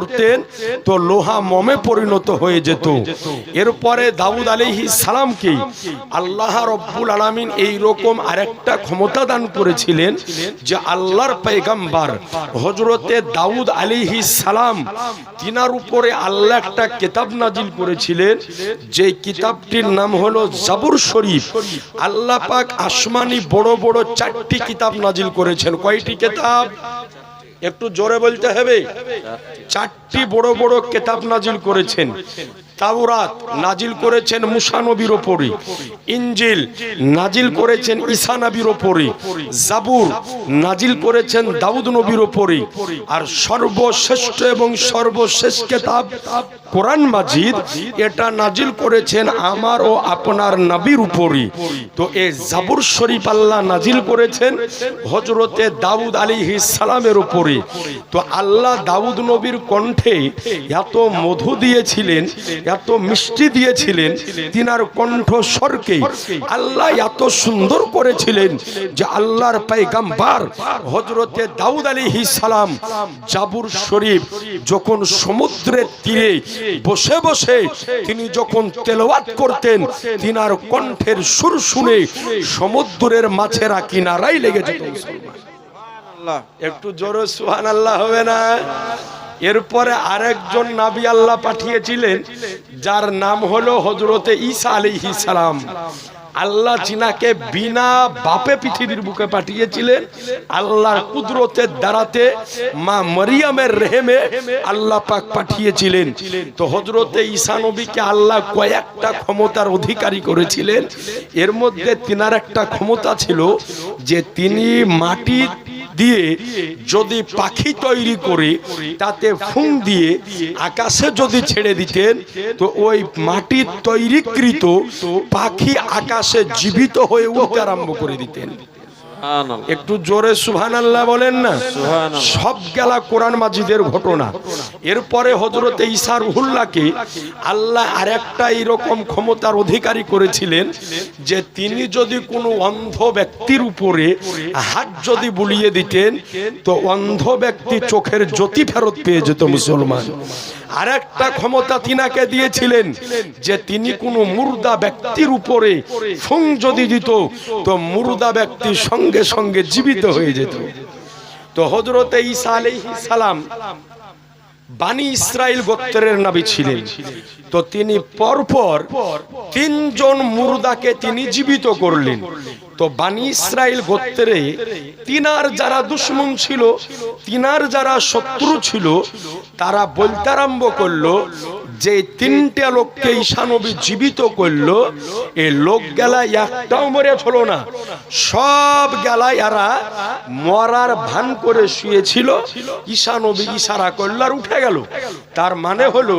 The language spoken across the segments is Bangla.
করতেন তো লোহা মমে পরিণত হয়ে যেত। এরপরে দাউদ আলাইহি সালামকে আল্লাহ রব্বুল আলামিন এই রকম আরেকটা ক্ষমতা দান করেছিলেন যে আল্লাহর পয়গাম্বার হজরতে দাউদ আলিহি সালাম তিনার উপরে আল্লাহ একটা কিতাব নাজিল করেছিলেন যে কিতাবটির নাম হলো জাবুর শরীফ। আল্লাহ পাক আসমানি বড় বড় চারটি কিতাব নাজিল করেছেন। কয়টি কিতাব? একটু জোরে বলতে হবে। চারটি বড় বড় কেতাব নাজিল করেছেন। তাওরাত নাজিল করেছেন মুসা নবীর ওপরে ইঞ্জিল নাজিল করেছেন ঈসা নবীর ওপরে জাবুর নাজিল করেছেন দাউদ নবীর ওপরে আর সর্বশ্রেষ্ঠ এবং সর্বশেষ কেতাব কোরআন মাজিদ এটা নাজিল করেছেন আমার ও আপনার নবীর উপরে তো এ জাবুর শরীফ আল্লাহ নাজিল করেছেন হজরতে দাউদ আলী সালামের উপরে তো আল্লাহ দাউদ নবীর কণ্ঠে এত মধু দিয়েছিলেন এত মিষ্টি দিয়েছিলেন, তিনার কণ্ঠ স্বরকে আল্লাহ এত সুন্দর করেছিলেন যে আল্লাহর পাইগাম্বার হজরতে দাউদ আলী সালাম জাবুর শরীফ যখন সমুদ্রের তীরে বসে বসে তিনি যখন তেলাওয়াত করতেন, তিনার কণ্ঠের সুর শুনে সমুদ্রের মাছেরা কিনারাই লেগে যেত একটু জোরে সুহান আল্লাহ হবে না? এরপরে আরেকজন নাবি আল্লাহ পাঠিয়েছিলেন, যার নাম হলো হজরতে ঈসা আলাইহি সালাম। আল্লাহ চিনাকে বিনা বাপে পৃথিবীর বুকে পাঠিয়েছিলেন, আল্লাহর কুদরতের দ্বারাতে মা মরিয়ামের রেহেমে আল্লাহ পাক পাঠিয়েছিলেন। তো হজরতে ঈসা নবীকে আল্লাহ কয়েকটা ক্ষমতার অধিকারী করেছিলেন। এর মধ্যে তিনার একটা ক্ষমতা ছিল যে তিনি মাটি দিয়ে যদি পাখি তৈরি করে, তাতে ফুং দিয়ে আকাশে যদি ছেড়ে দিতেন, তো ওই মাটি তৈরিকৃত পাখি আকাশে জীবিত হয়ে উঠতে আরম্ভ করে দিতেন। একটু জোরে সুহান আল্লাহ বলেন না। সব গেলা কোরআন মাজিদের ঘটনা। এরপরে হজরত ঈসার হুল্লাকে আল্লাহ আরেকটা এইরকম ক্ষমতার অধিকারী করেছিলেন যে তিনি যদি কোনো অন্ধ ব্যক্তির উপরে হাত যদি বুলিয়ে দিতেন তো অন্ধ ব্যক্তি চোখের জ্যোতি ফেরত পেয়ে যেত মুসলমান। আর একটা ক্ষমতা তিনাকে দিয়েছিলেন যে তিনি কোনো মুর্দা ব্যক্তির উপরে ফুং যদি দিত তো মুর্দা ব্যক্তি সঙ্গে সঙ্গে সঙ্গে জীবিত হয়ে যেত। তো হজরতে ঈসা আলাইহিস সালাম বানি ইসরায়েল গোত্রের নাবি ছিলেন। তো তিনি পরপর তিনজন মুর্দাকে তিনি জীবিত করলেন। তো বানি ইসরায়েল গোত্রে তিনার যারা দুশ্মন ছিল, তিনার যারা শত্রু ছিল, তারা বলতে আরম্ভ করল যে তিনটা লোককে ঈশানবী জীবিত করল, এ লোক গেলা একটাও মরে হলো না। সব গেলা এরা মরার ভান করে শুয়েছিল, ঈশানবী ইশারা করল আর উঠে গেল। তার মানে হলো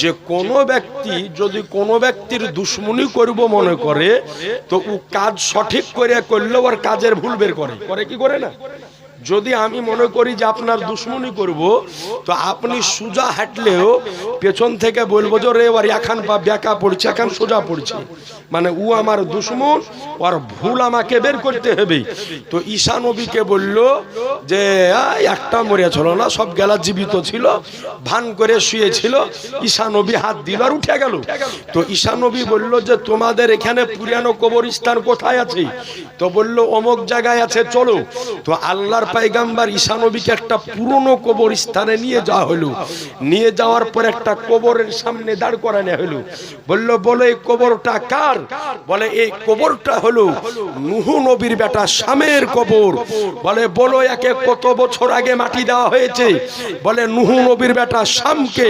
যে কোনো ব্যক্তি যদি কোনো ব্যক্তির দুশ্মনী করব মনে করে, তো ও কাজ সঠিক করে করলে ওর কাজের ভুল বের করে। করে কি করে না? যদি আমি মনে করি যে আপনার দুশ্মনী করব, তো আপনি সোজা হাঁটলেও পেছন থেকে বলব যে রে ওর এখন বা ব্যাকা পড়ছে, এখন সোজা পড়ছে। মানে ও আমার দুশ্মন, ওর ভুল আমাকে বের করতে হবে। তো ঈশা নবীকে বলল যে একটা মরে ছিল না, সব গেলা জীবিত ছিল, ভান করে শুয়েছিল। ঈশা নবী হাত দিল আর উঠে গেল। তো ঈশা নবী বলল যে, তোমাদের এখানে পুরানো কবরস্থান কোথায় আছে? তো বলল, অমুক জায়গায় আছে, চলো। তো আল্লাহর পাইগাম্বার ঈশা নবীকে একটা পুরনো কবরস্থানে নিয়ে যাওয়া হলো। নিয়ে যাওয়ার পর একটা কবরের সামনে দাঁড় করানো হলো। বলল, বলো, এই কবরটা কার? বলে, এই কবরটা হলো নুহু নবীর বেটা শামের কবর। বলে, বলো, একে কত বছর আগে মাটি দেওয়া হয়েছে? বলে, নুহু নবীর বেটা শামকে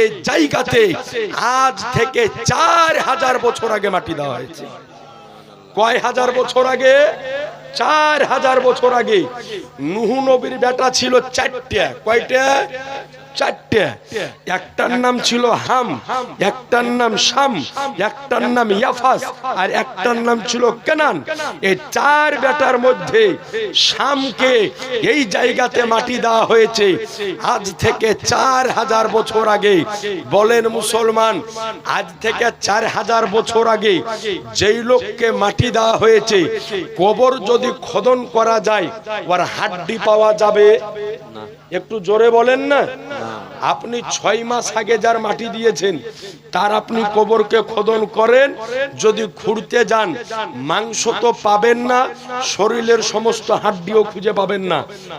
এই জায়গাতে আজ থেকে চার হাজার বছর আগে মাটি দেওয়া হয়েছে। কয় হাজার বছর আগে? চার হাজার বছর আগে নুহু নবীর বেটা ছিল চারটে। কয়টা? চারটে। একটার নাম ছিল হাম, একটার নাম শাম, একটার নাম ইয়াফাস, আর একটার নাম ছিল কেনান। এই চার বেটার মধ্যে শামকে এই জায়গাতে মাটি দেওয়া হয়েছে। আজ থেকে চার হাজার বছর আগে, বলেন মুসলমান, আজ থেকে চার হাজার বছর আগে যেই লোককে মাটি দেওয়া হয়েছে, কবর যদি খোদন করা যায়, ওর হাড্ডি পাওয়া যাবে? একটু জোরে বলেন না। আপনি ছয় মাস আগে যার মাটি দিয়েছেন, তার আপনি কবরকে খোদন করেন, যদি খুঁড়তে যান, মাংস তো পাবেন না, শরীরের সমস্ত হাড্ডিও খুঁজে পাবেন না।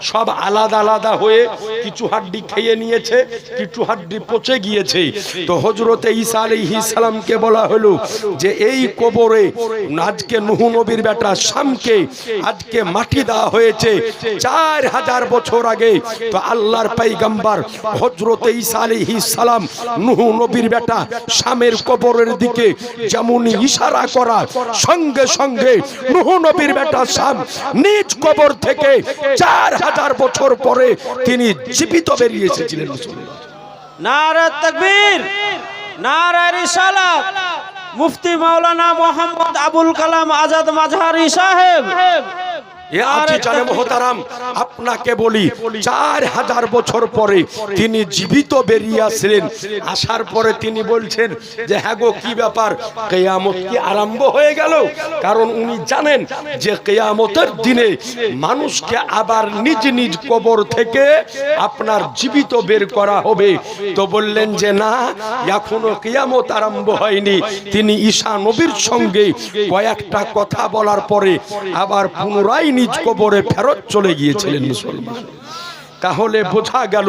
সব আলাদা আলাদা হয়ে কিছু হাড্ডি খেয়ে নিয়েছে, কিছু হাড্ডি পচে গিয়েছে। তো হজরতে ঈসা আলাইহিস সালামকে বলা হলো যে, এই কবরে আজকে নুহু নবীর বেটা শামকে আজকে মাটি দেওয়া হয়েছে চার হাজার বছর আগে। তো আল্লাহর পাইগাম্বার হজরতে ঈসা আলাইহিস সালাম, নুহু নবীর বেটা, শামের কবরের দিকে যেমন ইশারা করা, সঙ্গে সঙ্গে নুহু নবীর বেটা শাম নিজ কবর থেকে চার হাজার বছর পরে তিনি জীবিত বেরিয়ে এসেছিলেন নারে তকবীর নারে রিসালাত, মুফতি মাওলানা মোহাম্মদ আবুল কালাম আজাদ মাঝহারি সাহেব। আপনাকে বলি চার হাজার বছর পরে তিনি জীবিত বেরিয়ে আসলেন। আসার পরে তিনি বলছেন যে হ্যাঁ গো কি ব্যাপার? কেয়ামত কি আরম্ভ হয়ে গেল? কারণ উনি জানেন যে কেয়ামতের দিনে মানুষকে আবার নিজ নিজ কবর থেকে আপনার জীবিত বের করা হবে। তো বললেন যে না এখনও কেয়ামত আরম্ভ হয়নি। তিনি ঈশা নবীর সঙ্গে কয়েকটা কথা বলার পরে আবার পুনরায় নিজ কবরে ফেরত চলে গিয়েছিলেন মুসলমান। তাহলে বোঝা গেল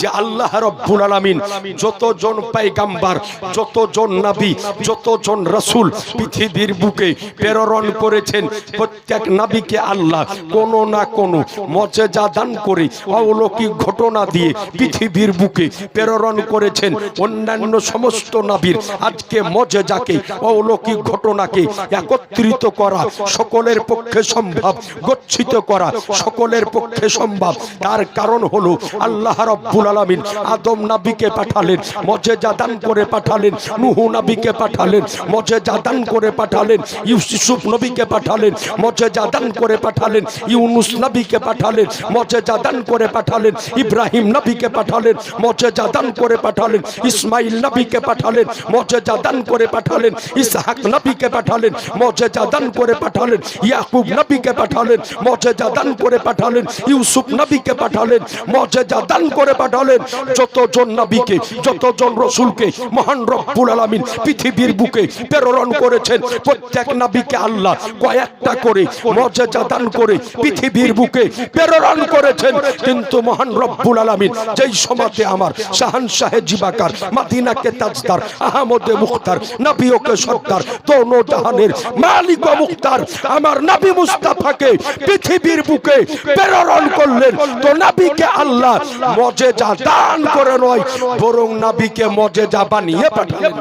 যে আল্লাহ রব্বুল আলামিন যতজন পাইগাম্বার, যতজন নবী, যতজন রাসূল পৃথিবীর বুকে প্রেরণ করেছেন, প্রত্যেক নবীকে আল্লাহ কোন না কোন মর্যাদা দান করে অলৌকিক ঘটনা দিয়ে পৃথিবীর বুকে প্রেরণ করেছেন। অন্যান্য সমস্ত নবীর আজকে মর্যাদাকে, অলৌকিক ঘটনাকে একত্রিত করা সকলের পক্ষে সম্ভব, গচ্ছিত করা সকলের পক্ষে সম্ভব। তার কারণ হলো। আল্লাহ রব্বুল আলামিন আদম নবীকে পাঠালেন, মর্যাদা জাদান করে পাঠালেন, নুহু নবীকে পাঠালেন, মর্যাদা জাদান করে পাঠালেন, ইউসুফ নবীকে পাঠালেন, মর্যাদা জাদান করে পাঠালেন, ইউনুস নবীকে পাঠালেন, মর্যাদা জাদান করে পাঠালেন, ইব্রাহিম নবীকে পাঠালেন, মর্যাদা জাদান করে পাঠালেন, ইসমাইল নবীকে পাঠালেন, মর্যাদা জাদান করে পাঠালেন, ইসহাক নবীকে পাঠালেন, মর্যাদা জাদান করে পাঠালেন, ইয়াকুব নবীকে পাঠালেন, মর্যাদা জাদান করে পাঠালেন, ইউসুফ নবীকে পাঠালেন মর্যাদা দান করে পাঠালেন যতজন নবীকে, যতজন রসুলকে, মহান রব্বুল আলামিন পৃথিবীর বুকে প্রেরণ করেছেন। প্রত্যেক নবীকে আল্লাহ কয়েকটা করে মর্যাদা দান করে পৃথিবীর বুকে প্রেরণ করেছেন। কিন্তু মহান রব্বুল আলামিন যেই সমাজে আমার শাহান শাহে জিবাকার, মাদিনাকে তাজদার, আহমদে মুখতার নবীকে সত্তার দোনো জাহানের মালিক মুখতার, আমার নবী মুস্তাফাকে পৃথিবীর বুকে প্রেরণ করলেন। তো নবীকে আল্লাহ মজেজা দান করে নয় বরং নবীকে মজেজা বানিয়ে পাঠালেন।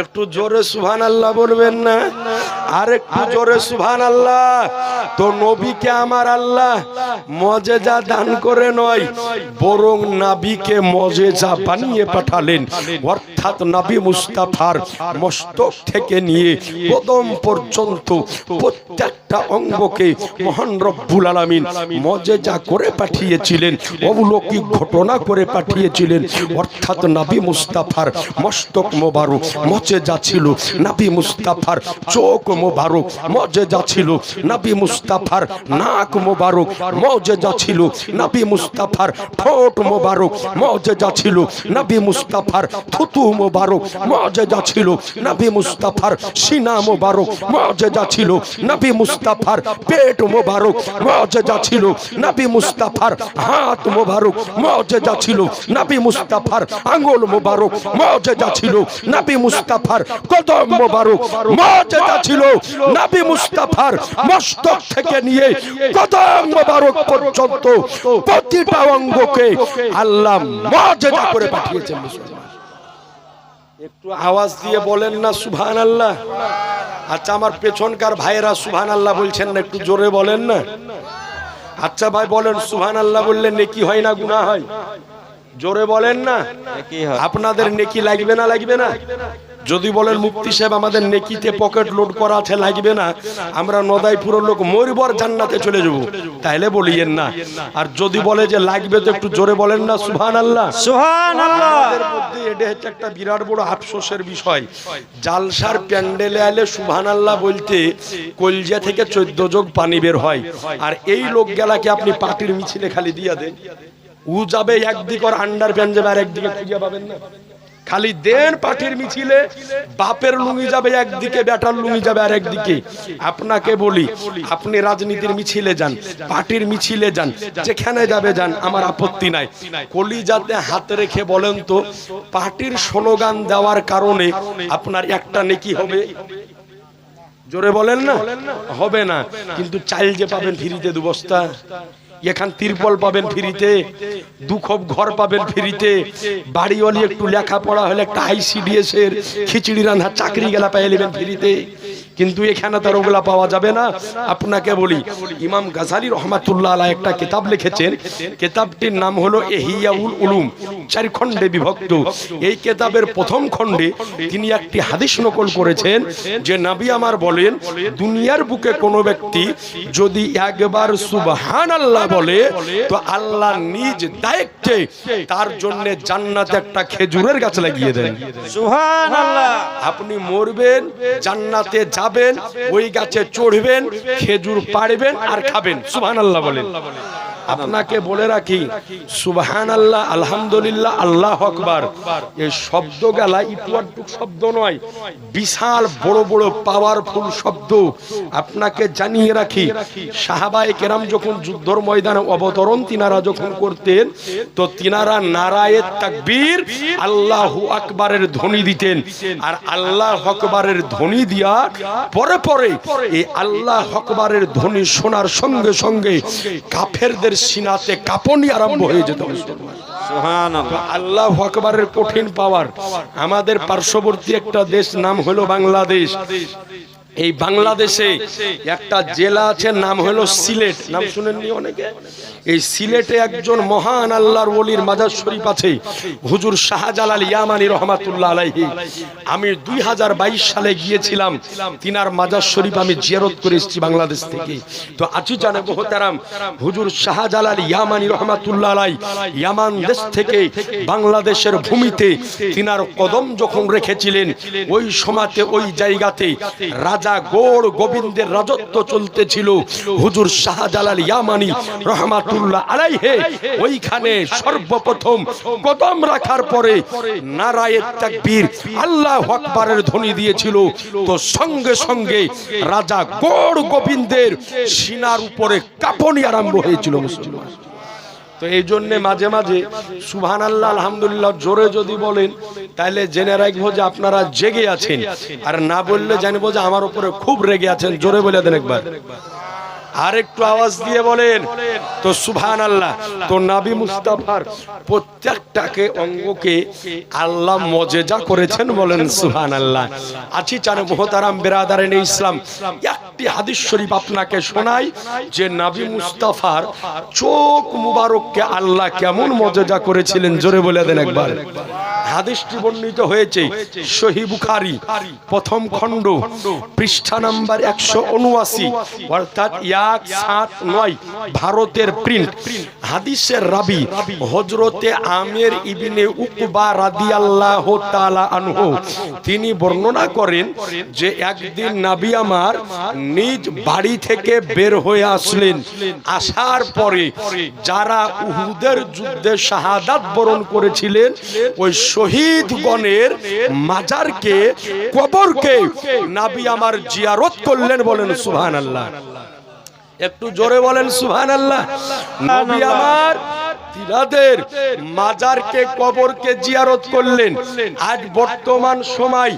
একটু জোরে সুভান আল্লাহ বলবেন না? আর একটু জোরে সুভান আল্লাহ তো নবীকে আমার আল্লাহ মজেজা দান করে নয় বরং নাবিকে মজেজা বানিয়ে পাঠালেন। অর্থাৎ নাবি মুস্তাফার মস্তক থেকে নিয়ে কদম পর্যন্ত প্রত্যেকটা অঙ্গকে মহান রব্বুল আলামিন মজেজা করে পাঠিয়েছিলেন, অলৌকিক ঘটনা করে পাঠিয়েছিলেন। অর্থাৎ নাবি মুস্তাফার মস্তক মোবারক মজেজা ছিল। নাবি মুস্তাফার চোখ মোবারক মজেজা ছিল। নাবি মুস্তাফার নাক মোবারক মজেজা ছিল। নাবি মুস্তাফার ঠোঁট মোবারক মজেজা ছিল। নাবি মুস্তাফার থুতু মোবারক মজেজা ছিল। নাবি মুস্তাফার সিনা মোবারক মজেজা ছিল। নাবি মুস্তাফার পেট মোবারক মজেজা ছিল নাবি মুস্তাফার হাত মোবারক মজেজা ছিল নাবি মুস্তাফার আঙ্গুল মোবারক মজেজা ছিল নাবি মুস্তাফার কদম মোবারক মজেদা ছিল নাবি মুস্তাফার মস্তক থেকে নিয়ে কদম মোবারক পর্যন্ত প্রতিটা অঙ্গকে আল্লাহ মজেদা করে পাঠিয়েছেন মুসলমান। একটু আওয়াজ দিয়ে বলেন না সুভান আল্লাহ আচ্ছা আমার পেছনকার ভাইয়েরা সুভান আল্লাহ বলছেন না একটু জোরে বলেন না। আচ্ছা ভাই বলেন সুভান আল্লাহ বললে নেকি হয় না গুনাহ হয়? জোরে বলেন না। আপনাদের নেকি লাগবে না লাগবে না? যদি বলেন মুক্তি সাহেব আমাদের নেকিতে পকেট লোড করা আছে লাগবে না আমরা নদাইপুরের লোক মরিবর জান্নাতে চলে যাব। তাইলে বলিয়েন না। আর যদি বলে যে লাগবে তো একটু জোরে বলেন না সুহান আল্লাহ সুবহানাল্লাহ। আমাদের মধ্যে এটা হচ্ছে একটা বিরাট বড় আফসোসের বিষয়। জালসার প্যান্ডেলে আলে সুবহান আল্লাহ বলতে কলজা থেকে চোদ্দ যোগ পানি বের হয়। আর এই লোক গেলাকে আপনি পাটির মিছিলে খালি দিয়া দেন। উ যাবে একদিক আর আন্ডার প্যান্ট যাবে আর একদিকে খুঁজে পাবেন না। খালি দেন পাটির মিছিলে, বাপের লুঙ্গি যাবে একদিকে, বেটার লুঙ্গি যাবে আর একদিকে আপনাকে বলি, আপনি রাজনীতির মিছিলে যান, পার্টির মিছিলে যান, যেখানে যাবে যান, আমার আপত্তি নাই। কলিজাতে হাত রেখে বলেন তো, পার্টির স্লোগান দেওয়ার কারণে আপনার একটা নেকি হবে। জোরে বলেন না? হবে না। কিন্তু চাইল যে পাবেন ফ্রিতে দু বস্তা এখান তিরপল পাবেন ফ্রিতে দুখব ঘর পাবেন ফ্রিতে, বাড়িওয়ালি একটু লেখাপড়া হলে একটা আইসিডিএস এর খিচুড়ি রান্না চাকরি গেলা পাই নেবেন ফ্রিতে। কিন্তু এখানে তার ওগুলা পাওয়া যাবে না। আপনাকে বলি ইমাম গাজালি রহমাতুল্লাহ আলাহ একটা কিতাব লিখেছেন। কিতাবটির নাম হলো এহিয়াউল উলুম চার খণ্ডে বিভক্ত। এই কিতাবের প্রথম খণ্ডে তিনি একটি হাদিস নকল করেছেন যে নবী আমার বলেন দুনিয়ার বুকে কোনো ব্যক্তি যদি একবার সুবহান আল্লাহ বলে তো আল্লাহ নিজ দায়িত্বে তার জন্য জান্নাতে একটা খেজুরের গাছ লাগিয়ে দেন। সুহান আল্লাহ আপনি মরবেন জান্নাতে যাবেন ওই গাছে চড়বেন খেজুর পাড়বেন আর খাবেন। সুহান আল্লাহ বলেন। আপনাকে বলে রাখি সুবহান আল্লাহ আলহামদুলিল্লাহ, আল্লাহ আকবার। এই শব্দ গেলা ইটুয়াটুক শব্দ নয়, বিশাল বড় বড় পাওয়ারফুল শব্দ। আপনাকে জানিয়ে রাখি, সাহাবায়ে কেরাম যখন যুদ্ধর ময়দানে অবতরণ তিনারা যখন করতেন, তো তিনারা নারায়ের তাকবীর আল্লাহু আকবারের ধ্বনি দিতেন। আর আল্লাহ আকবারের ধ্বনি দিয়া পরে পরে এই আল্লাহ আকবারের ধ্বনি শোনার সঙ্গে সঙ্গে কাফেরদের সিনাতে কাঁপনি আরম্ভ হয়ে যেত। আল্লাহ আল্লাহ আকবরের কঠিন পাওয়ার। আমাদের পার্শ্ববর্তী একটা দেশ নাম হলো বাংলাদেশ। এই বাংলাদেশে একটা জেলা আছে, নাম হলো সিলেট। নাম শুনেননি অনেকে? এই সিলেটে একজন মহান আল্লাহর ওলির মাজার শরীফ আছে, হুজুর শাহজালাল ইয়ামানি রহমাতুল্লাহ আলাইহি। আমি দুই হাজার বাইশ সালে গিয়েছিলাম, তিনার মাজার শরীফ আমি জিয়ারত করে এসেছি বাংলাদেশ থেকে। তো আছি জানে মোহতারাম হুজুর শাহজালাল ইয়ামানি রহমাতুল্লাহ আলাই ইয়ামান দেশ থেকে বাংলাদেশের ভূমিতে তিনার কদম যখন রেখেছিলেন, ওই সমাতে ওই জায়গাতে রাজা গোড় গোবিন্দের রাজত্ব চলতেছিল। হুজুর শাহজালাল ইয়ামানি রহমাতুল্লাহ আলাইহে, ওইখানে সর্বপ্রথম কদম রাখার পরে নারায়ের তাকবীর আল্লাহ আকবারের ধ্বনি দিয়েছিল। তো সঙ্গে সঙ্গে রাজা গোড় গোবিন্দের সিনার উপরে কাঁপনি আরম্ভ হয়েছিল মুসলমান। তো এই জন্যে মাঝে মাঝে সুহান আল্লাহ আলহামদুলিল্লাহ জোরে যদি বলেন, তাহলে জেনে রাখব যে আপনারা জেগে আছেন। আর না বললে জানব যে আমার উপরে খুব রেগে আছেন। জোরে বলে দেন একবার। আর একটু আওয়াজ দিয়ে বলেন, তো সুবহান আল্লাহ তো নাবি মুস্তাফার প্রত্যেকটাকে অঙ্গকে আল্লাহ মজেজা করেছেন বলেন সুবহান আল্লাহ আছি চানে মোহতারাম বেরাদারেন ইসলাম। একটি হাদিস শরীফ আপনাকে শোনাই, যে নাবি মুস্তাফার চোখ মুবারককে আল্লাহ কেমন মজেজা করেছিলেন, জোরে বলে দেন একবার। হাদিসটি বর্ণিত হয়েছে। সহি বুখারি, প্রথম খণ্ড, পৃষ্ঠা নাম্বার একশো উনআশি, অর্থাৎ এক সাত নয়, ভারতের প্রিন্ট হাদিসের রাবি হজরতে আমের ইবিনে উকবা রাদিয়াল্লাহু তাআলা আনহু, তিনি বর্ণনা করেন যে একদিন নাবি আমার নিজ বাড়ি থেকে বের হয়ে আসলেন। আসার পরে যারা উহুদের যুদ্ধে শাহাদাত বরণ করেছিলেন, ওই শহীদ গণের মাজারকে, কবরকে নাবি আমার জিয়ারত করলেন বলেন সুবহানাল্লাহ। একটু জোরে বলেন সুবহান আল্লাহ নবী আমার মাজারকে, কবরকে জিয়ারত করলেন। আজ বর্তমান সময়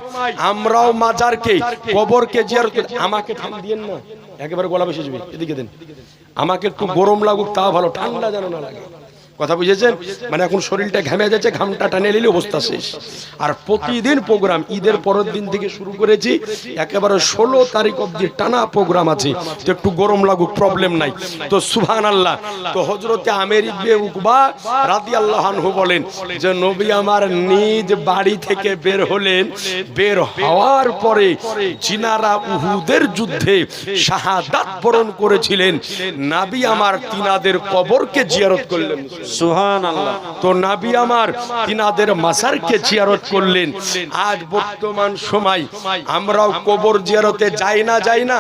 আমরাও মাজারকে, কবরকে জিয়ারত আমাকে দিয়েন না। একেবারে গলা বেশি যাবে। এদিকে আমাকে একটু গরম লাগুক, তাও ভালো। ঠান্ডা যেন না লাগে। কথা বুঝেছেন? মানে এখন শরীরটা ঘামে যাচ্ছে, ঘামটা টানে নিলে অবস্থা শেষ। আর প্রতিদিন প্রোগ্রাম ঈদের পরের দিন থেকে শুরু করেছি, একেবারে ষোলো তারিখ অব্দি টানা প্রোগ্রাম আছে। তো একটু গরম লাগুক প্রবলেম নাই। তো সুভান আল্লাহ তো হজরতে আমের ইবনে উকবা রাদি আল্লাহানহু বলেন যে, নবী আমার নিজ বাড়ি থেকে বের হলেন। বের হওয়ার পরে জিনারা উহুদের যুদ্ধে শাহাদাত বরণ করেছিলেন। নাবি আমার তিনাদের কবরকে জিয়ারত করলেন। সুহান আল্লাহ তো নাবি আমার, তিনাদের মাসারকে জিয়ারত করলেন। আজ বর্তমান সময় আমরাও কবর জিয়ারতে যাই না যাই না।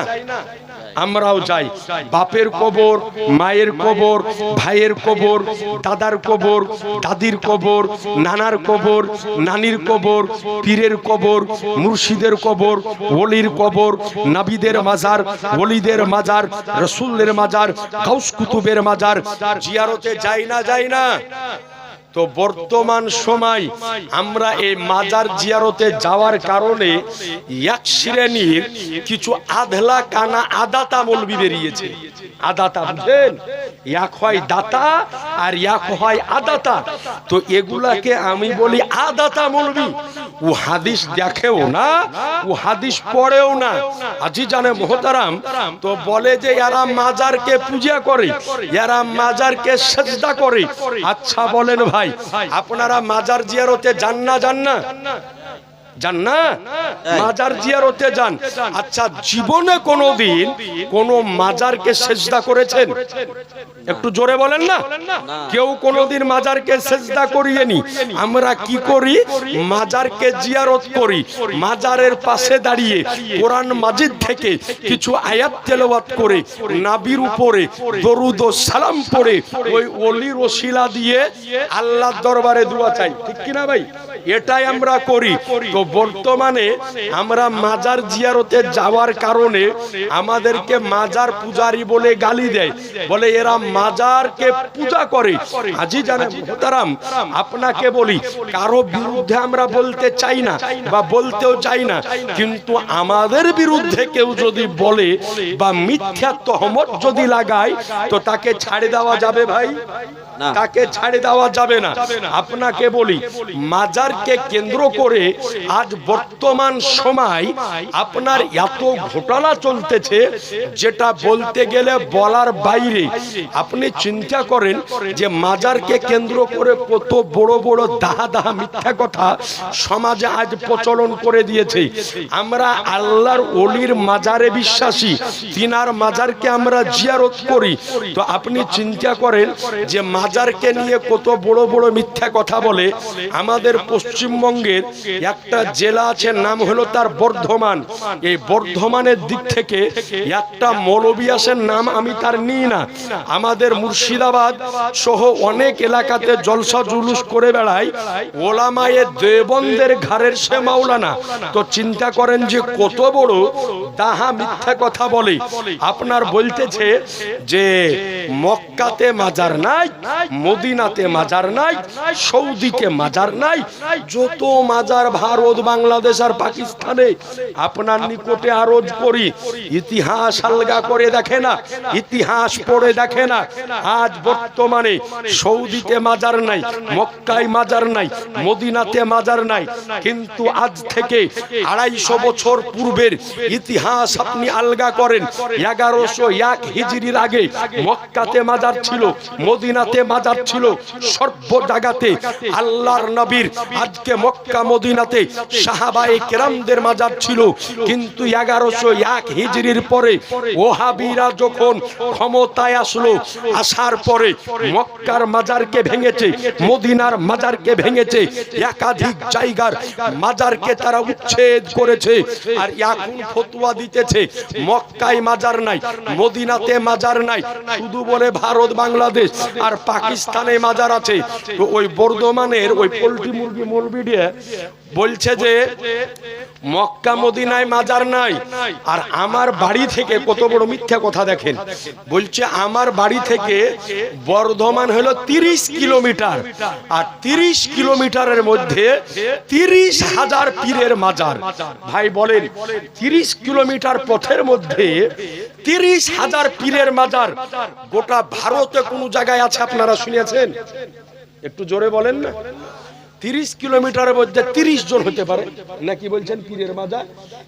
আমরাও যাই। বাপের কবর মায়ের কবর ভাইয়ের কবর দাদার কবর দাদির কবর নানার কবর নানির কবর পীরের কবর মুর্শিদের কবর ওলির কবর নাবিদের মাজার ওলিদের মাজার রসুলের মাজার গাউস কুতুবের মাজার জিয়ারতে যাই না। যাই না। তো বর্তমান সময় আমরা এই মাজার জিয়ারতে যাওয়ার কারণে এক শ্রেণির কিছু আধলা কানা আদাতা মলবি বেরিয়েছে। আদাতা বুঝলেন? এক হয় দাতা আর এক হয় আদাতা। তো এগুলাকে আমি বলি আদাতা মলবি। ও হাদিস দেখেও না, ও হাদিস পড়েও না। আজি জানে মহতারাম তো বলে যে এরা মাজারকে পূজা করে, এরা মাজারকে সেজদা করে। আচ্ছা বলেন ভাই আপনারা মাজার জিয়ারতে যান না যান না। যান না? মাজার জিয়ারতে যান। আচ্ছা জীবনে কোনোদিন কোন মাজারকে সেজদা করেছেন? একটু জোরে বলেন না। কেউ কোনোদিন মাজারকে সেজদা করিয়েনি। আমরা কি করি? মাজারকে জিয়ারত করি। মাজারের পাশে দাঁড়িয়ে কোরআন মাজিদ থেকে কিছু আয়াত তেলাওয়াত করে নাবির উপরে দরুদ ও সালাম পড়ে ওই অলির ওসিলা দিয়ে আল্লাহর দরবারে দোয়া চাই। ঠিক কি না ভাই? এটাই আমরা করি। তো বর্তমানে আমরা মাজার জিয়ারতে যাওয়ার কারণে আমাদেরকে মাজার পূজারি বলে গালি দেয়। বলে এরা মাজারকে পূজা করে। আজি জানে মোহতারাম আপনাকে বলি কারও বিরুদ্ধে আমরা বলতে চাই না বা বলতেও চাই না। কিন্তু আমাদের বিরুদ্ধে কেউ যদি বলে বা মিথ্যা তহমত যদি লাগায় তো তাকে ছাড়ে দেওয়া যাবে ভাই। তাকে ছাড়ে দেওয়া যাবে না। আপনাকে বলি মাজারকে কেন্দ্র করে আজ বর্তমান সময় আপনার এত ঘটনা চলতেছে যেটা বলতে গেলে বলার বাইরে। আপনি চিন্তা করেন যে মাজারকে কেন্দ্র করে কত বড় বড় দাহা দাহা মিথ্যা কথা সমাজে আজ প্রচলন করে দিয়েছে। আমরা আল্লাহর অলির মাজারে বিশ্বাসী। তিনার মাজারকে আমরা জিয়ারত করি। তো আপনি চিন্তা করেন যে মাজারকে নিয়ে কত বড় বড় মিথ্যা কথা বলে, আমাদের পশ্চিমবঙ্গের একটা জেলা আছে, নাম হলো তার বর্ধমান। এই বর্ধমানের দিক থেকে একটা মৌলবিয়াসের নাম আমি তার নিই না। আমাদের মুর্শিদাবাদ সহ অনেক এলাকাতে জলসা জুলুস করে বেড়ায়, ওলামায়ে দেবন্দের ঘরের সে মাওলানা। তো চিন্তা করেন যে কত বড় তাহা মিথ্যা কথা বলে। আপনার বলতেছে যে মক্কাতে মাজার নাই মদিনাতে মাজার নাই, সৌদিতে মাজার নাই, যত মাজার ভারত, বাংলাদেশ আর পাকিস্তানে আপনার নিকটে আরজ করি, ইতিহাস আলগা করে দেখে না, ইতিহাস পড়ে দেখে না, আজ বর্তমানে সৌদিতে মাজার নাই, মক্কায় মাজার নাই, মদিনাতে মাজার নাই, কিন্তু আজ থেকে আড়াইশো বছর পূর্বের ইতিহাস আপনি আলগা করেন, এগারোশো এক হিজড়ির আগে মক্কাতে মাজার ছিল, মদিনাতে মাজার ছিল সর্ব জায়গাতে। আল্লাহর নবীর আজকে মক্কা, মদিনাতে সাহাবায়ে কেরামদের মাজার ছিল। কিন্তু এগারোশো এক হিজড়ির পরে ওহাবিরা যখন ক্ষমতায় আসলো, আসার পরে মক্কার মাজারকে ভেঙেছে, মদিনার মাজারকে ভেঙেছে, একাধিক জায়গার মাজারকে তারা উচ্ছেদ করেছে আর এখন ফতুয়া দিতেছে, মক্কায় মাজার নাই, মদিনাতে মাজার নাই, শুধু বলে ভারত, বাংলাদেশ আর পাকিস্তানে মাজার আছে। ওই বর্ধমানের ওই পোলট্রি মুরগি মলবিডিয়া বলছে যে, মক্কা মদিনায় মাজার নাই, আর আমার বাড়ি থেকে কত বড় মিথ্যা কথা দেখেন। বলছে, আমার বাড়ি থেকে বর্ধমান হলো তিরিশ কিলোমিটার, আর তিরিশ কিলোমিটারের মধ্যে তিরিশ হাজার পীরের মাজার। ভাই, বলেন, তিরিশ কিলোমিটার পথের মধ্যে তিরিশ হাজার পীরের মাজার গোটা ভারতে কোনো জায়গায় আছে আপনারা শুনেছেন? একটু জোরে বলেন না। তিরিশ কিলোমিটারের মধ্যে তিরিশ জন হতে পারে। নাকি বলছেন পীরের মাজার?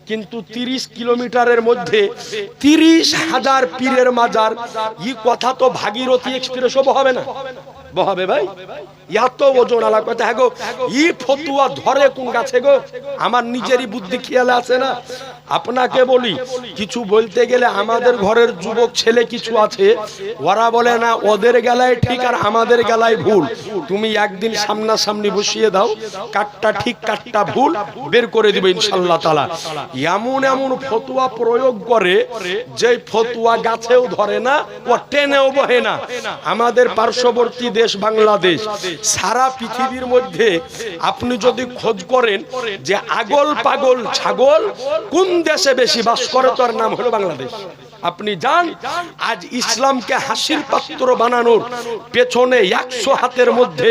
কিন্তু তিরিশ কিলোমিটারের মধ্যে তিরিশ হাজার পীরের মাজার। ই কথা তো ভাগীরথী এক্সপ্রেসও হবে না। বহাবে ভাই? এত ওজন আলা কথা হ্যাঁ গো? ই ফতুয়া ধরে কোন গাছে গো? আমার নিজেরই বুদ্ধি খেয়াল আছে না। আপনাকে বলি, কিছু বলতে গেলে আমাদের ঘরের যুবক ছেলে কিছু আছে, ওরা বলে না, ওদের গেলায় ঠিক আর আমাদের গেলায় ভুল। তুমি একদিন সামনাসামনি বসিয়ে দাও কাটটা ঠিক কাটটা ভুল, বের করে দিবে ইনশাল্লাহ তালা এমন এমন ফতুয়া প্রয়োগ করে যে ফতুয়া গাছেও ধরে না, ও টেনেও বহে না। আমাদের পার্শ্ববর্তী দেশ বাংলাদেশ। সারা পৃথিবীর মধ্যে আপনি যদি খোঁজ করেন যে আগল পাগল ছাগল কোন দেশে বেশি বাস করে তার নাম হলো বাংলাদেশ। আপনি যান, আজ ইসলামকে হাসির পাত্র বানানোর পেছনে একশো হাতের মধ্যে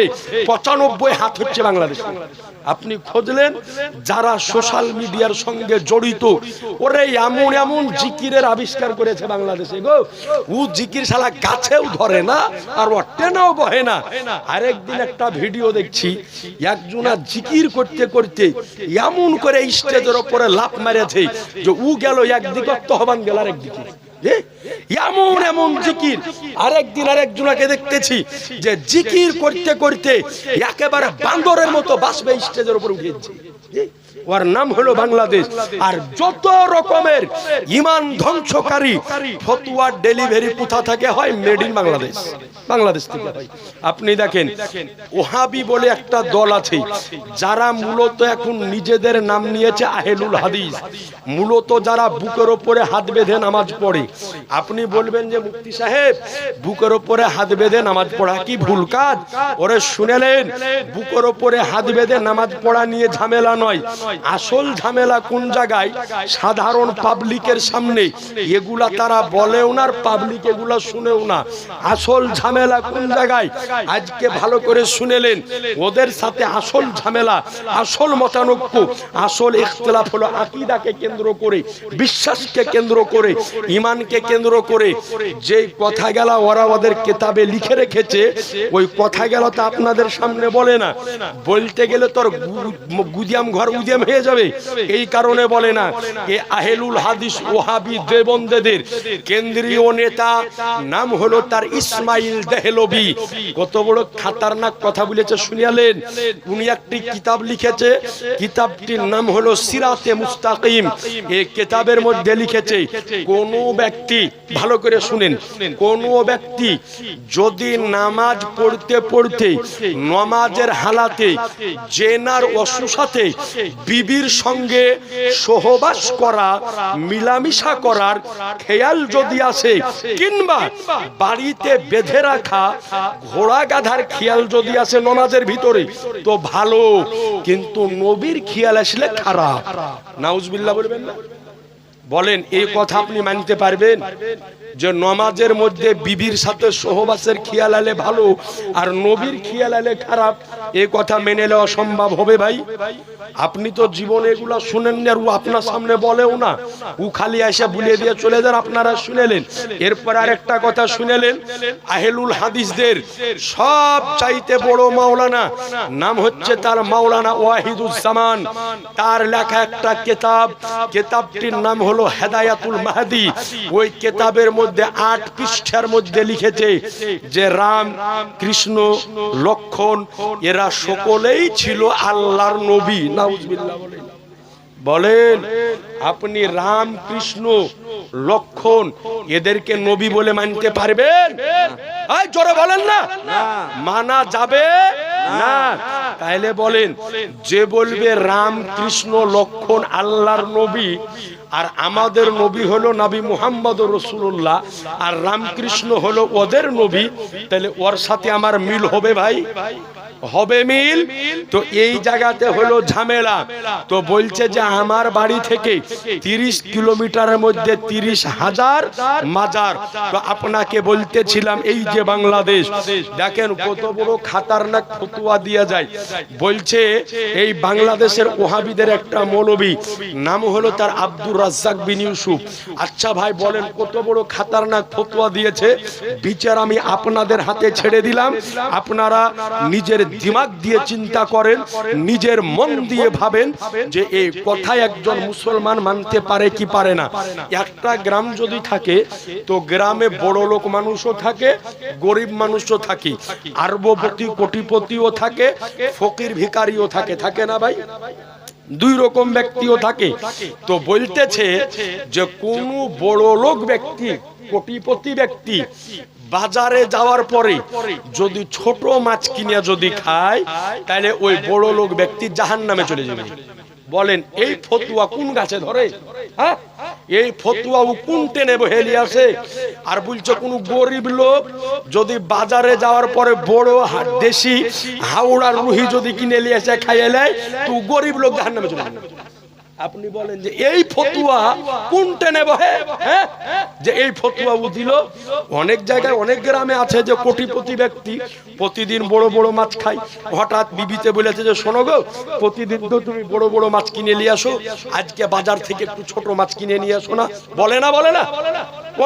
পঁচানব্বই হাত হচ্ছে বাংলাদেশ। আপনি খুঁজলেন, যারা সোশ্যাল মিডিয়ার সঙ্গে জড়িত, ওরে এমন এমন জিকিরের আবিষ্কার করেছে বাংলাদেশে গো। ও জিকির শালা গাছেও ধরে না, আর ও টেনেও বহে না। আরেকদিন একটা ভিডিও দেখছি, একজনা জিকির করতে করতে এমন করে স্টেজের ওপরে লাফ মেরেছে যে উ গেল একদিকে তহবান গেল আরেকদিকে এমন এমন জিকির। আরেকদিন আরেকজনাকে দেখতেছি যে জিকির করতে করতে একেবারে বান্দরের মতো বাসবে স্টেজের উপর উঠেছে ওর নাম হলো বাংলাদেশ। আর যত রকমের ইমান ধ্বংসকারী ফতুয়ার ডেলিভারি কোথা থেকে হয় মেড ইন বাংলাদেশ। বাংলাদেশ থেকে আপনি দেখেন, ওহাবি বলে একটা দল আছে, যারা মূলত এখন নিজেদের নাম নিয়েছে আহেলুল হাদিস। মূলত যারা বুকের ওপরে হাত বেঁধে নামাজ পড়ে আপনি বলবেন যে মুক্তি সাহেব, বুকের ওপরে হাত বেঁধে নামাজ পড়া কি ভুল কাজ? ওরে শুনেলেন, বুকের ওপরে হাত বেঁধে নামাজ পড়া নিয়ে ঝামেলা নয়। আসল ঝামেলা কোন জায়গায়? সাধারণ পাবলিকের সামনে। এগুলা তারা বলেও না আর পাবলিক এগুলা শুনেও না। আসল ঝামেলা কোন জায়গায়? আজকে ভালো করে শুনেলেন, ওদের সাথে আসল ঝামেলা, আসল মতানৈক্য, আসল ইখতলাফ হলো আকিদাকে কেন্দ্র করে, বিশ্বাসকে কেন্দ্র করে ইমানকে কেন্দ্র করে যে কথা গেলা ওরা ওদের কেতাবে লিখে রেখেছে, ওই কথা গেল তো আপনাদের সামনে বলে না। বলতে গেলে তোর গুদিয়াম ঘর উদিয়াম হয়ে যাবে। এই কারণে বলে না এ আহেলুল হাদিস ওহাবি দেবন্দেদের কেন্দ্রীয় নেতা নাম হলো তার ইসমাইল দেহলবি কত বড় খাতারনাক কথা বলেছে, শুনিয়ালেন? উনি একটি কিতাব লিখেছে, কিতাবটির নাম হলো সিরাতে মুস্তাকিম। এই কিতাবের মধ্যে লিখেছে, কোন ব্যক্তি, ভালো করে শুনেন, কোন ব্যক্তি যদি নামাজ পড়তে পড়তে নমাজের হালাতে, জেনার অসুসাতে বিবির সঙ্গে সহবাস করা, মিলামিশা করার খেয়াল যদি আসে, কিংবা বাড়িতে বেঁধে রাখা, ঘোড়া গাধার খেয়াল যদি আসে নমাজের ভিতরে, তো ভালো, কিন্তু নবীর খেয়াল আসলে খারাপ। নাউজবিল্লাহ বলবেন না? বলেন এই কথা আপনি মানতে পারবেন? যে নমাজের মধ্যে বিবির সাথে সহবাসের খেয়াল আলে ভালো আর নবীর খেয়াল আলে খারাপ এই কথা মেনে নেওয়া সম্ভব হবে ভাই? আপনি তো জীবনে এগুলা শুনেন না আর ও আপনার সামনে বলেও না। ও খালি এসে বুলে দিয়ে চলে যান আপনারা শুনেলেন। এরপর আরেকটা কথা শুনেলেন। আহেলুল হাদিসদের সব চাইতে বড় মাওলানা। নাম হচ্ছে তার মাওলানা ওয়াহিদুজ্জামান তার লেখা একটা কেতাব। কেতাবটির নাম হলো হেদায়াতুল মাহাদি। ওই কেতাবের মধ্যে আট পৃষ্ঠার মধ্যে লিখেছে যে রাম কৃষ্ণ লক্ষণ এরা সকলেই ছিল আল্লাহর নবী। নাউজবিল্লাহ বলেন। বলেন আপনি রাম কৃষ্ণ লক্ষণ এদেরকে নবী বলে মানতে পারবেন? জোরে বলেন না। মানা যাবে না। তাইলে বলেন যে বলবে রাম কৃষ্ণ লক্ষণ আল্লাহর নবী আর আমাদের নবী হলো নবী মুহাম্মদ রসুল্লাহ আর রামকৃষ্ণ হলো ওদের নবী, তাহলে ওর সাথে আমার মিল হবে ভাই। হবে মিল? তো এই জায়গাতে হলো ঝামেলা। তো বলছে যে আমার বাড়ি থেকে তিরিশ কিলোমিটারের মধ্যে তিরিশ হাজার মাজার। তো আপনাকে বলতেছিলাম এই যে বাংলাদেশ দেখেন কত বড় খাতারনাক ফতুয়া দিয়া যায়। বলছে এই বাংলাদেশের ওহাবিদের একটা মৌলবী নাম হলো তার আব্দুর রাজ্জাক বিন ইউসুফ। আচ্ছা ভাই বলেন কত বড় খাতারনাক ফতুয়া দিয়েছে? বিচার আমি আপনাদের হাতে ছেড়ে দিলাম। আপনারা নিজের দিমাগ দিয়ে চিন্তা করেন, নিজের মন দিয়ে ভাবেন যে এই কথা একজন মুসলমান মানতে পারে কি পারে না। একটা গ্রাম যদি থাকে, তো গ্রামে বড় লোক মানুষও থাকে, গরিব মানুষও থাকে, আরবপতি, কোটিপতিও থাকে, ফকির ভিকারিও থাকে থাকে না ভাই? দুই রকম ব্যক্তিও থাকে। তো বলতেছে যে কোন বড় লোক ব্যক্তি, কোটিপতি ব্যক্তি বাজারে যাওয়ার পরে যদি ছোট মাছ কিনে যদি খায়, তাহলে ওই বড় লোক ব্যক্তি জাহান নামে চলে যাবে। বলেন, এই ফতুয়া কোন গাছে ধরে? হ্যাঁ? এই ফতুয়া ও কোন টেনে বহেলি আছে আর বলছে, কোন গরিব লোক যদি বাজারে যাওয়ার পরে বড় দেশি হাওড়ার রুহি যদি কিনে নিয়ে এসে খাইয়ে নেয়, তো গরিব লোক জাহান নামে চলে যাবে। আপনি বলেন যে এই ফতুয়া কোন টেনে বহে হ্যাঁ? যে এই ফতুয়া ও দিল। অনেক জায়গায় অনেক গ্রামে আছে যে কোটিপতি ব্যক্তি প্রতিদিন বড় বড় মাছ খায়। হঠাৎ বিবিতে বলেছে যে, শোনো গো, প্রতিদিন তো তুমি বড় বড় মাছ কিনে নিয়ে আসো। আজকে বাজার থেকে একটু ছোট মাছ কিনে নিয়ে আসো না? বলে না বলে না।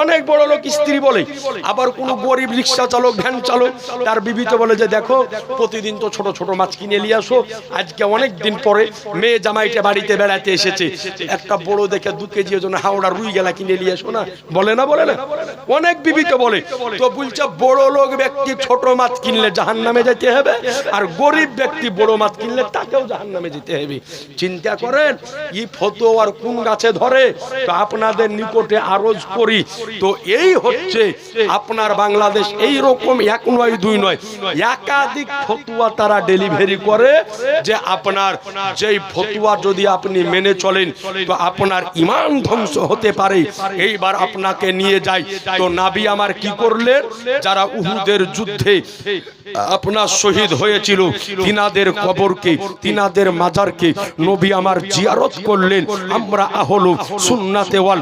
অনেক বড় লোক স্ত্রী বলে। আবার কোন গরিব রিক্সা চালক, ভ্যান চালক, তার বিবিতে বলে যে, দেখো, প্রতিদিন তো ছোট ছোট মাছ কিনে নিয়ে আসো। আজকে অনেক দিন পরে মেয়ে জামাইটা বাড়িতে বেড়াতে এসেছে। একটা বড় দেখে দু কেজি ওজন হাওড়া রুই গেলা কিনে নিয়ে আসো না। বলে না বলে না? অনেক বিবিতে বলে তো বলছে বড় লোক ব্যক্তি ছোট মাছ কিনলে জাহান নামে যেতে হবে আর গরিব ব্যক্তি বড় মাছ কিনলে তাকেও জাহান নামে যেতে হবে। চিন্তা করেন ই ফটো আর কোন গাছে ধরে? তো আপনাদের নিকটে আরজ করি। তো এই হচ্ছে আপনার বাংলাদেশ এই রকম এক নয় দুই নয়। একাধিক ফতুয়া তারা ডেলিভারি করে যে আপনার যেই ফতুয়া যদি আপনি মেনে চলেন, তো আপনার ইমান ধ্বংস হতে পারে। এইবার আপনাকে নিয়ে যাই। তো নাবি আমার কি করলেন? যারা উহুদের যুদ্ধে, আপনার শহীদ হয়েছিল, তিনাদের কবরকে, তিনাদের মাজারকে নবী আমার জিয়ারত করলেন। আমরা আহলু সুন্নাতে ওয়াল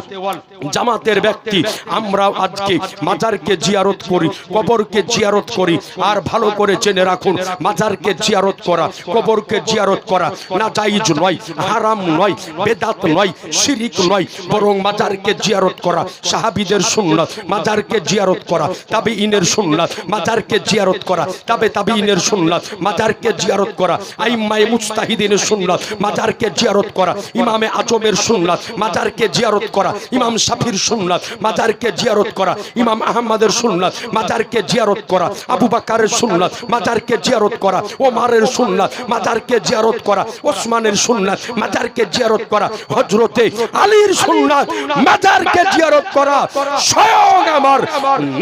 জামাতের ব্যক্তি আমরা আজকে মাজারকে জিয়ারত করি, কবরকে জিয়ারত করি। আর ভালো করে জেনে রাখুন, মাজারকে জিয়ারত করা, কবরকে জিয়ারত করা না জাইজ নয়, হারাম নয়। বেদাত নয় শিরিক নয় বরং মাজারকে জিয়ারত করা সাহাবীদের সুন্নাত মাজারকে জিয়ারত করা তাবে ইনের সুন্নাত মাজারকে জিয়ারত করা তাবে তাবে ইনের সুন্নাত মাজারকে জিয়ারত করা আইম্মায়ে মুস্তাহিদিনের সুন্নাত মাজারকে জিয়ারত করা ইমামে আজমের সুন্নাত মাজারকে জিয়ারত করা ইমাম শাফির সুন্নাত মাজারকে জিয়ারত করা ইমাম আহমদের সুন্নাত মাজারকে জিয়ারত করা আবু বাকারের সুন্নাত মাজারকে জিয়ারত করা ওমারের সুন্নাত মাজারকে জিয়ারত করা ওসমানের সুন্নাত মাজারকে জিয়ারত করা। হজরতে আলীর সুন্নাত মাজারকে জিয়ারত করা। স্বয়ং আমার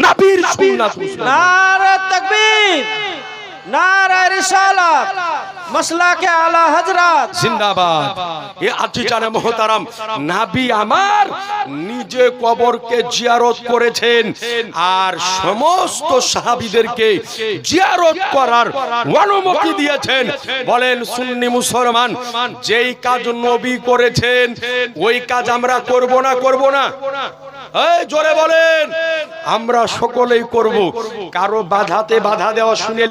নবীর সুন্নাত নারে তকবীর। অনুমতি দিয়েছেন। বলেন সুন্নি মুসলমান, যেই কাজ নবী করেছেন, ওই কাজ আমরা করব না করব না? জোরে বলেন, আমরা সকলেই করব। কারও বাধাতে বাধা দেওয়া শুনে